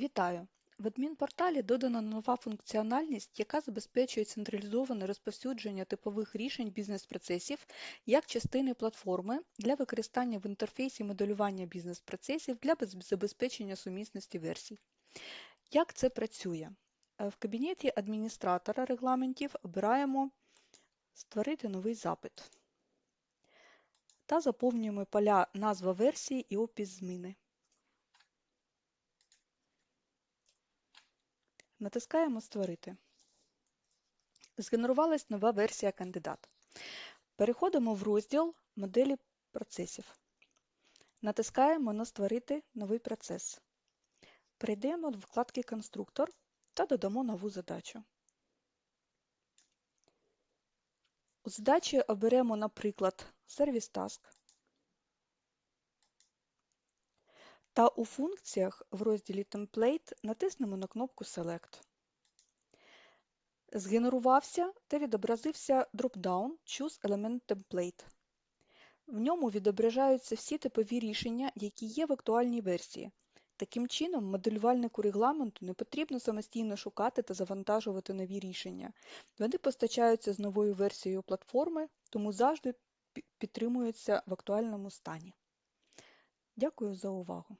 Вітаю! В адмінпорталі додана нова функціональність, яка забезпечує централізоване розповсюдження типових рішень бізнес-процесів як частини платформи для використання в інтерфейсі моделювання бізнес-процесів для забезпечення сумісності версій. Як це працює? Е, в кабінеті адміністратора регламентів обираємо Створити новий запит та заповнюємо поля назва версії і опис зміни. Натискаємо Створити. Згенерувалась нова версія кандидат. Переходимо в розділ Моделі процесів. Натискаємо на Створити новий процес. Перейдемо до вкладки Конструктор та додамо нову задачу. У задачі оберемо, наприклад, Service Task. Та у функціях в розділі Template натиснемо на кнопку Select. Згенерувався та відобразився дропдаун Choose Element Template. В ньому відображаються всі типові рішення, які є в актуальній версії. Таким чином, моделювальнику регламенту не потрібно самостійно шукати та завантажувати нові рішення. Вони постачаються з новою версією платформи, тому завжди підтримуються в актуальному стані. Дякую за увагу!